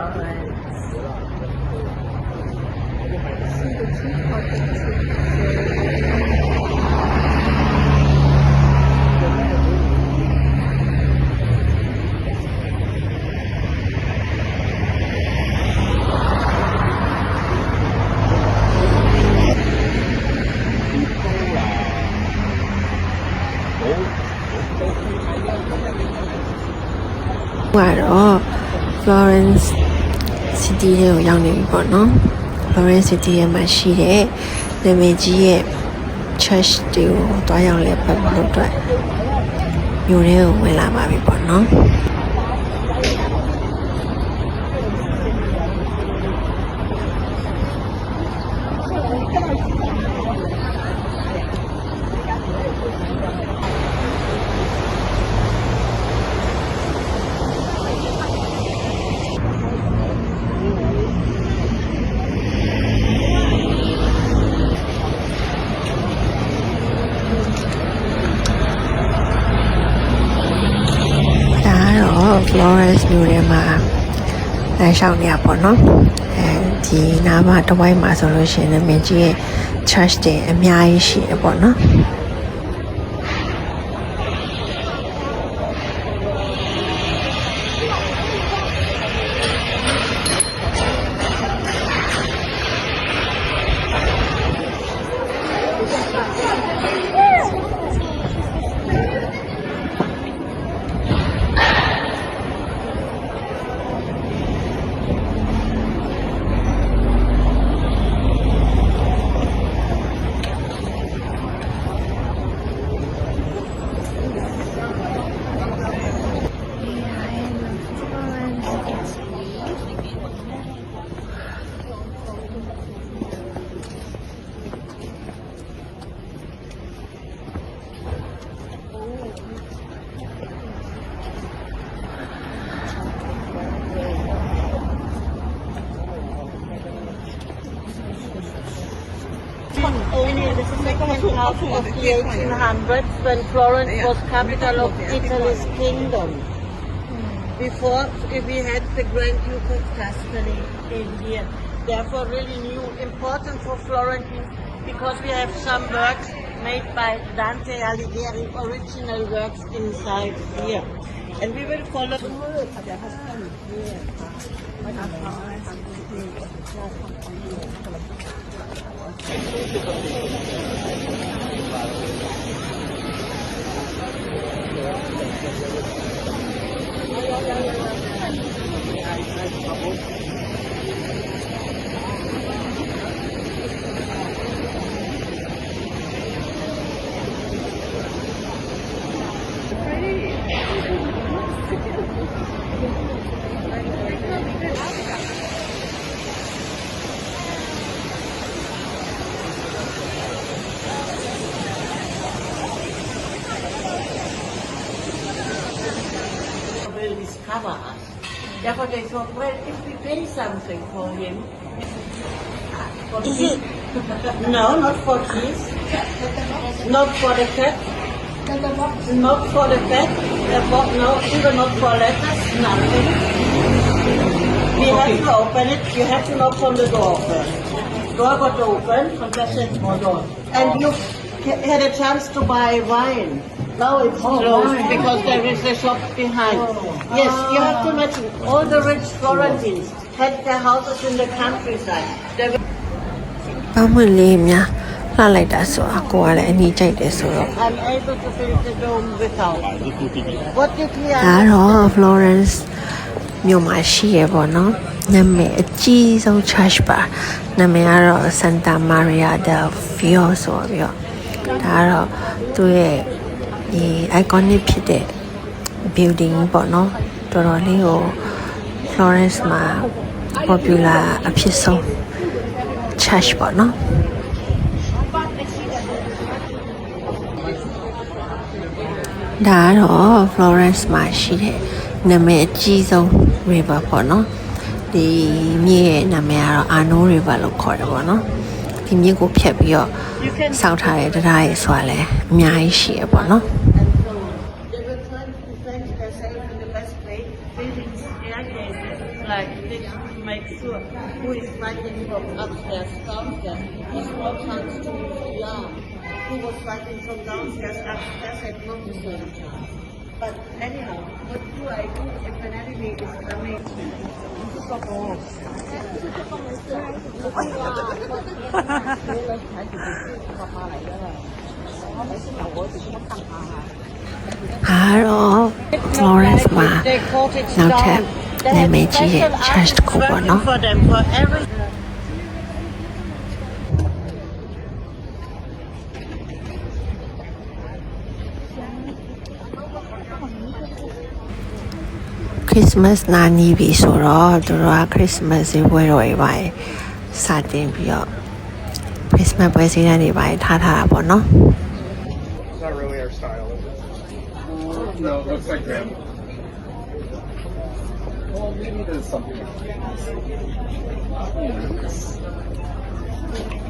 ကတော့ oh, Florence City ကိုရောက်နေပြီပေါ့နော် Florence City ရဲ့မှာရှိတဲ့နာမည်ကြီးရဲ့ church တွေကိုတွားရောက်လဲပတ်ဖို့အတွက်မြို့ထဲကိုဝင်လာပါပြီပေါ့နော် ဒါကတော့ Florence မြို့ထဲမှာလမ်းလျှောက်နေရပေါ့နော်အဲဒီနားမှာတစ်ဝိုက်မှာဆိုလို့ရှိရင်လည်းမင်းကြီးရဲ့ church တွေအများကြီးရှိတယ်ပေါ့နော် Only the second half of the 1800s when Florence was capital of Italy's kingdom. Before we had the Grand Duke of Tuscany in here. Therefore really new, important for Florentines because we have some works made by Dante Alighieri, original works inside here. And we will follow. Discover us. Therefore they thought, well, if we pay something for him, for the kid. no, not for kids, not for the cat, not for the cat, no, even not for letters, nothing. We have to open it, you have to knock on the door first. Door got open, it, more door. And you had a chance to buy wine. Now it's closed because there is a shop behind. Yes, you have to imagine all the rich Florentines had their houses in the countryside. They were ပန်းမွင့်လေးများလှလိုက်တာဆိုတာကိုကလည်းအနီးကြိုက်တယ်ဆိုတော့ I'm able to build the dome without. What did we ဒါကတော့ Florence မြို့မှာရှိရပေါ့နော်နာမည်အကြီးဆုံး church ပါနာမည်ကတော့ Santa Maria del Fiore ဆိုပြီးတော့ ဒါကတော့သူ့ရဲ့ဒီ iconic ဖြစ်တဲ့ building ပေါ့နော်တော်တော်လေးကို Florence မှာ popular အဖြစ်ဆုံး church ပေါ့နော်ဒါကတော့ Florence မှာရှိတဲ့နာမည်အကြီးဆုံး river ပေါ့နော်ဒီမြစ်ရဲ့နာမည်ကတော့ Arno River လို့ခေါ်တယ်ပေါ့နော် 拼命给我撇不要，上茶也这茶也说嘞，面也写不呢。嗰個，我幫你追，唔知啦。你睇住佢發下嚟㗎嘛。我先留我啲碌卡嚇。係咯，Florence，charge 過咯。 ခရစ်စမတ်နာနီးပြီဆိုတော့သူတို့ကခရစ်စမတ်ဈေးပွဲတော်တွေပါစတင်ပြီးတော့ခရစ်စမတ်ပွဲဈေးကနေပါထားထားတာပေါ့နော် No, it looks like grandma. Well, maybe there's something. Yeah.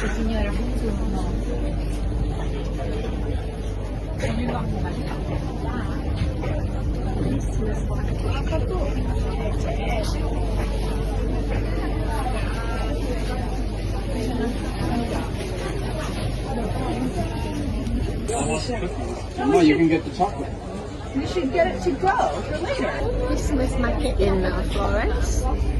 No, you can get the chocolate. You should get it to go for later. Christmas market in uh, Florence.